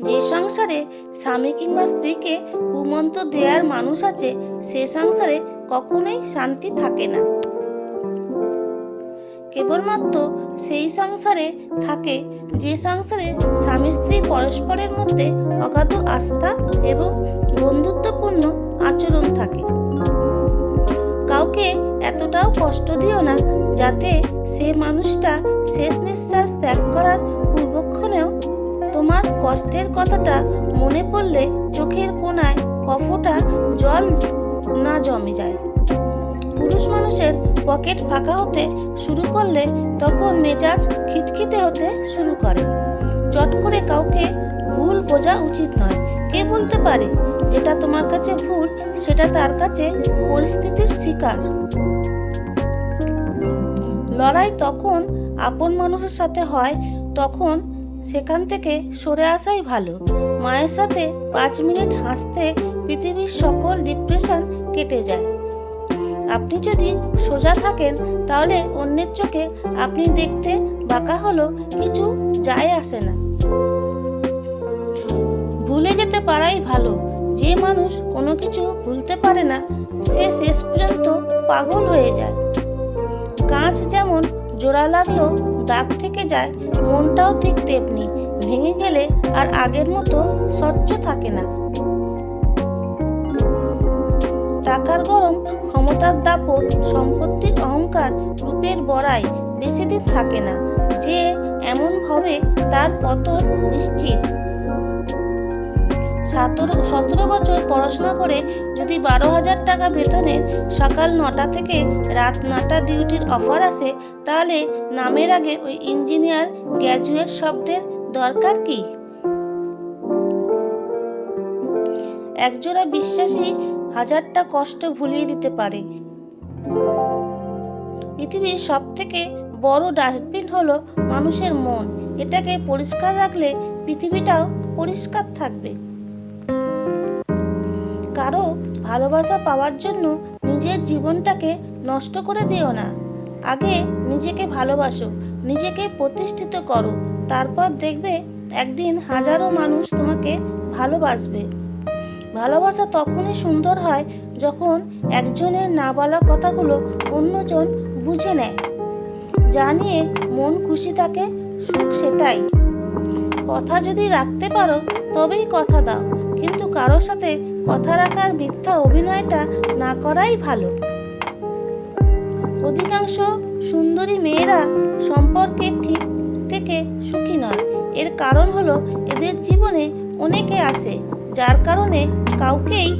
যে সংসারে স্বামী কিংবা স্ত্রীকে কুমন্ত দেওয়ার মানুষ আছে, সে সংসারে কখনোই শান্তি থাকে না। কেবলমাত্র সেই সংসারে থাকে, যে সংসারে স্বামী স্ত্রী পরস্পরের মধ্যে অগাধ আস্থা এবং বন্ধুত্বপূর্ণ আচরণ থাকে। কাউকে এতটাও কষ্ট দিও না, যাতে সে মানুষটা শেষ নিঃশ্বাস ত্যাগ করার পূর্বক্ষণেও তোমার কষ্টের কথাটা মনে পড়লে চোখের কোণায় কফটা জল না জমে যায়। পুরুষ মানুষের পকেট ফাঁকা হতে শুরু করলে তখন মেজাজ খিটখিটে হতে শুরু করে। চট করে কাউকে ভুল বোঝা উচিত নয়। কে বলতে পারে যেটা তোমার কাছে ভুল, সেটা তার কাছে পরিস্থিতির শিকার। লড়াই তখন আপন মানুষের সাথে হয়, তখন সেখান থেকে সরে আসাই ভালো। মায়ের সাথে পাঁচ মিনিট হাসতে পৃথিবীর সকল ডিপ্রেশন কেটে যায়। আপনি যদি সোজা থাকেন, তাহলে অন্যের চোখে আপনি দেখতে বাঁকা হলো কিছু যায় আসে না। ভুলে যেতে পারাই ভালো। যে মানুষ কোনো কিছু ভুলতে পারে না, সে শেষ পর্যন্ত পাগল হয়ে যায়। কাঁচ যেমন জোড়া লাগল দাগ থেকে যায়, মনটাও ঠিক তেমনি। ভেঙে গেলে আর আগের মতো স্বচ্ছ থাকে না। টাকার গরম, ক্ষমতার দাপট, সম্পত্তির অহংকার রূপের বড়াই বেশি দিন থাকে না। যে এমন হবে তার পতন নিশ্চিত। সতেরো সতেরো বছর পড়াশোনা করে যদি বারো হাজার টাকা বেতনের সকাল নটা থেকে রাত নটা ডিউটির অফার আসে তাহলে নামের আগে ওই ইঞ্জিনিয়ার গ্র্যাজুয়েট শব্দের দরকার কি? একজোড়া বিশ্বাসী হাজারটা কষ্ট ভুলিয়ে দিতে পারে। পৃথিবীর সব থেকে বড় ডাস্টবিন হলো মানুষের মন। এটাকে পরিষ্কার রাখলে পৃথিবীটাও পরিষ্কার থাকবে। কারও ভালোবাসা পাওয়ার জন্য নিজের জীবনটাকে নষ্ট করে দিও না। আগে নিজেকে ভালোবাসো, নিজেকে প্রতিষ্ঠিত করো, তারপর দেখবে একদিন হাজারো মানুষ তোমাকে ভালোবাসবে। ভালোবাসা তখনই সুন্দর হয় যখন একজনের না বলা কথাগুলো অন্যজন বুঝে নেয়। যা নিয়ে মন খুশি থাকে, সুখ সেটাই। কথা যদি রাখতে পারো, তবেই কথা দাও, কিন্তু কারোর সাথে কথা রাখার মিথ্যা অভিনয়টা না করাই ভালো। অধিকাংশ সুন্দরী মেয়েরা সম্পর্কে ঠিক থেকে সুখী নয়। এর কারণ হলো এদের জীবনে অনেকে আসে যার কারণে কাউকেই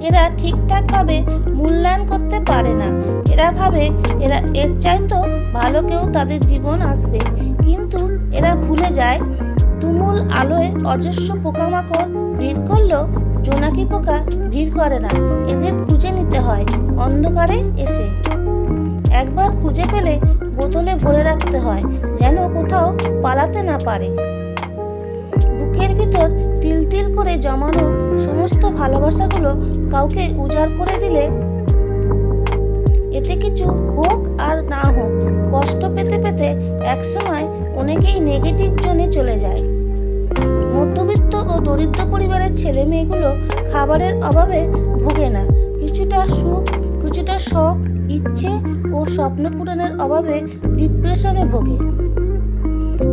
এরা ঠিকঠাকভাবে মূল্যায়ন করতে পারে না। এরা ভাবে এরা, এর চাইতো ভালো কেউ তাদের জীবন আসবে। কিন্তু এরা ভুলে যায় তুমুল আলোয় অজস্র পোকামাকড় ভিড় করলেও জোনাকি পোকা ভিড় করে না। এদের খুঁজে নিতে হয় অন্ধকারে এসে। একবার খুঁজে পেলে বোতলে ভরে রাখতে হয়, যেন কোথাও পালাতে না পারে। বুকের ভিতর তিল তিল করে জমানো সমস্ত ভালোবাসাগুলো কাউকে উজাড় করে দিলে এতে কিছু হোক আর না হোক, কষ্ট পেতে পেতে একসময় অনেকেই নেগেটিভ জোনে চলে যায়। মধ্যবিত্ত ও দরিদ্র পরিবারের ছেলে মেয়েগুলো খাবারের অভাবে ভোগে না। কিছুটা সুখ, কিছুটা শখ, ইচ্ছে ও স্বপ্ন পূরণের অভাবে ডিপ্রেশনে ভোগে।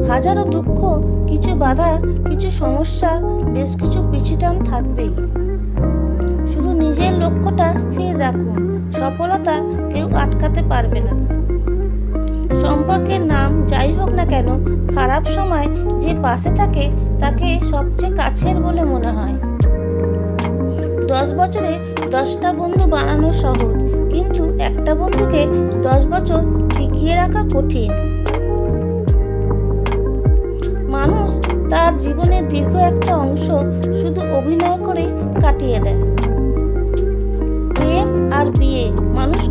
হাজারো দুঃখ, কিছু বাধা, কিছু সমস্যা, বেশ কিছু পিছুটান থাকবেই। শুধু নিজের লক্ষ্যটা স্থির রাখুন। সফলতা কেউ আটকাতে পারবে না। সম্পর্কের নাম যাই হোক না কেন, খারাপ সময় যে পাশে থাকে তাকে সবচেয়ে কাছের বলে মনে হয়। দশ বছরে দশটা বন্ধু বানানো সহজ, কিন্তু একটা বন্ধুকে দশ বছর টিকিয়ে রাখা কঠিন। মানুষ তার জীবনের দীর্ঘ একটা অংশ শুধু অভিনয় করে কাটিয়ে দেয়।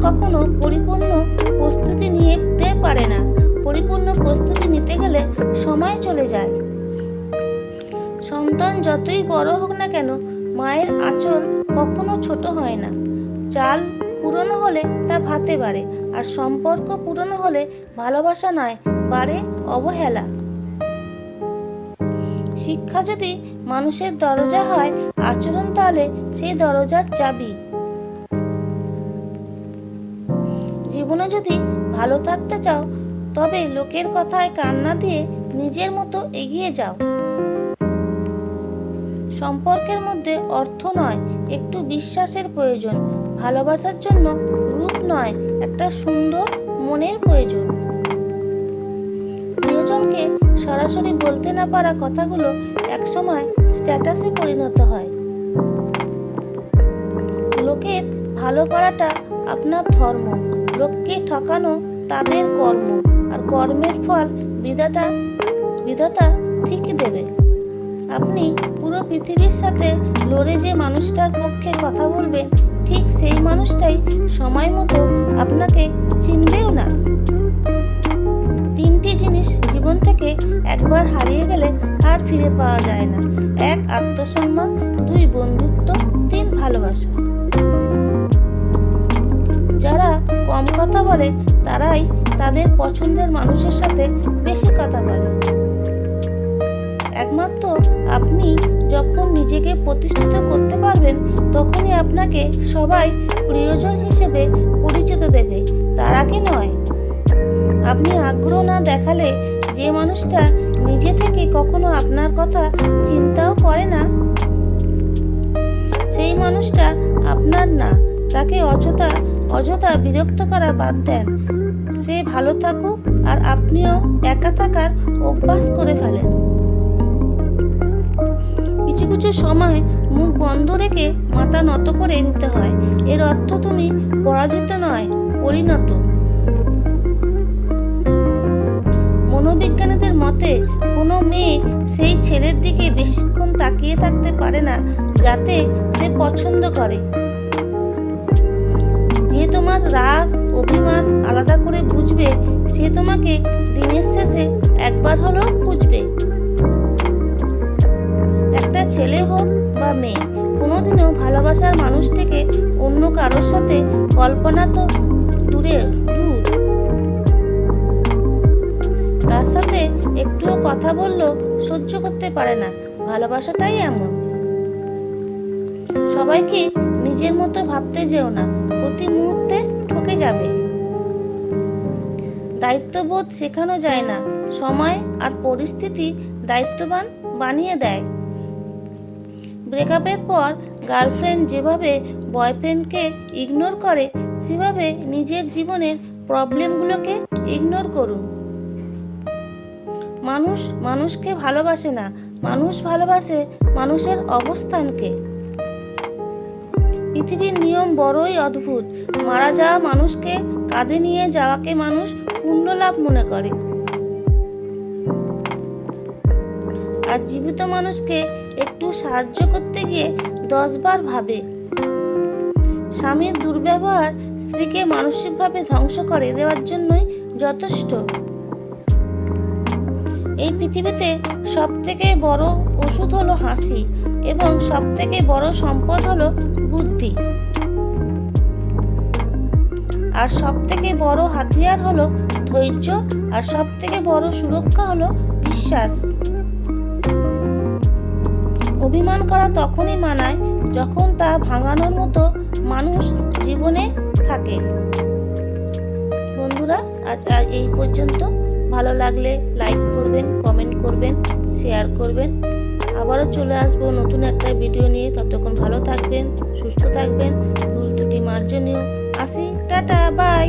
কখনো পরিপূর্ণ প্রস্তুতি নিতে পারে না। পরিপূর্ণ প্রস্তুতি নিতে গেলে সময় চলে যায়। সন্তান যতই বড় হোক না কেন, মায়ের আঁচল কখনো ছোট হয় না। চাল পুরনো হলে তা ভাতে বাড়ে, আর সম্পর্ক পুরনো হলে ভালোবাসা নয়, বাড়ে অবহেলা। শিক্ষা যদি মানুষের দরজা হয় আচরণ তাহলে সেই দরজার চাবি। জীবনে যদি ভালো থাকতে চাও, তবে লোকের কথায় কান্না দিয়ে নিজের মতো এগিয়ে যাও। সম্পর্কের মধ্যে অর্থ নয়, একটু বিশ্বাসের প্রয়োজন। ভালোবাসার জন্য রূপ নয়, একটা সুন্দর মনের প্রয়োজন। প্রিয়জনকে সরাসরি বলতে না পারা কথাগুলো একসময় স্ট্যাটাসে পরিণত হয়। লোকের ভালো করাটা আপনার ধর্ম। লোককে ঠকানো তাদের কর্ম, আর কর্মের ফল বিধাতা বিধাতা ঠিকই দেবে। আপনি পুরো পৃথিবীর সাথে লড়ে যে মানুষটার পক্ষে কথা বলবেন, ঠিক সেই মানুষটাই সময় মতো আপনাকে চিনবেও না। তিনটি জিনিস জীবন থেকে একবার হারিয়ে গেলে আর ফিরে পাওয়া যায় না। এক আত্মসম্মান, দুই বন্ধুত্ব, তিন ভালোবাসা। যারা কম কথা বলে, তারাই তাদের পছন্দের মানুষের সাথে বেশি কথা বলে। একমাত্র আপনি যখন নিজেকে প্রতিষ্ঠিত করতে পারবেন, তখনই আপনাকে সবাই প্রিয়জন হিসেবে পরিচিত দেবে, তার আগে নয়? আপনি আগ্রহ না দেখালে যে মানুষটা নিজে থেকে কখনো আপনার কথা চিন্তাও করে না। সেই মানুষটা আপনার না। তাকে অযথা অযথা বিরক্ত করা বাদ দেন। সে ভালো থাকুক আর আপনিও একা থাকার অভ্যাস করে ফেলেন। কিছু কিছু সময় মুখ বন্ধ রেখে মাথা নত করে নিতে হয়। এর অর্থ তুমি পরাজিত নয়, পরিণত। মনোবিজ্ঞানীদের মতে, কোনো মেয়ে সেই ছেলের দিকে বেশিক্ষণ তাকিয়ে থাকতে পারে না, যাতে সে পছন্দ করে। রাগ অভিমান আলাদা করে বুঝবে, সে তোমাকে দিনের শেষে একবার হলেও খুঁজবে। একটা ছেলে হোক বা মেয়ে, কোনোদিনও ভালোবাসার মানুষ থেকে অন্য কারোর সাথে কল্পনা তো দূরে, দূর। তার সাথে একটুও কথা বললেও সহ্য করতে পারে না, ভালোবাসাটাই এমন। সবাইকে নিজের মতো ভাবতে যেও না, প্রতি মুহূর্তে ঠকে যাবে? দায়িত্ববোধ শেখানো যায় না। সময় আর পরিস্থিতি দায়িত্ববান বানিয়ে দেয়। ব্রেকআপের পর গার্লফ্রেন্ড যেভাবে বয়ফ্রেন্ডকে ইগনোর করে, সেভাবে নিজের জীবনের প্রবলেমগুলোকে ইগনোর করুন। মানুষ মানুষকে ভালোবাসে না। মানুষ ভালোবাসে মানুষের অবস্থানকে। পৃথিবীর নিয়ম বড়ই অদ্ভুত। মারা যাওয়া মানুষকে কাঁধে নিয়ে যাওয়াকে মানুষ পুণ্য লাভ মনে করে। আর জীবিত মানুষকে একটু সাহায্য করতে গিয়ে দশবার ভাবে। স্বামীর দুর্ব্যবহার স্ত্রীকে মানসিকভাবে ধ্বংস করে দেওয়ার জন্যই যথেষ্ট। এই পৃথিবীতে সব থেকে বড় ওষুধ হলো হাসি এবং সব থেকে বড় সম্পদ হলো বুদ্ধি। আর সব থেকে বড় হাতিয়ার হলো ধৈর্য, আর সব থেকে বড় সুরক্ষা হলো বিশ্বাস। অভিমান করা তখনই মানায় যখন তা ভাঙানোর মতো মানুষ জীবনে থাকে। বন্ধুরা, আজ এই পর্যন্ত। ভালো লাগলে লাইক করবেন কমেন্ট করবেন শেয়ার করবেন। আবারও চলে আসব নতুন একটা ভিডিও নিয়ে। ততক্ষণ ভালো থাকবেন, সুস্থ থাকবেন, ভুল ত্রুটি মার্জনীয়। আসি, টাটা বাই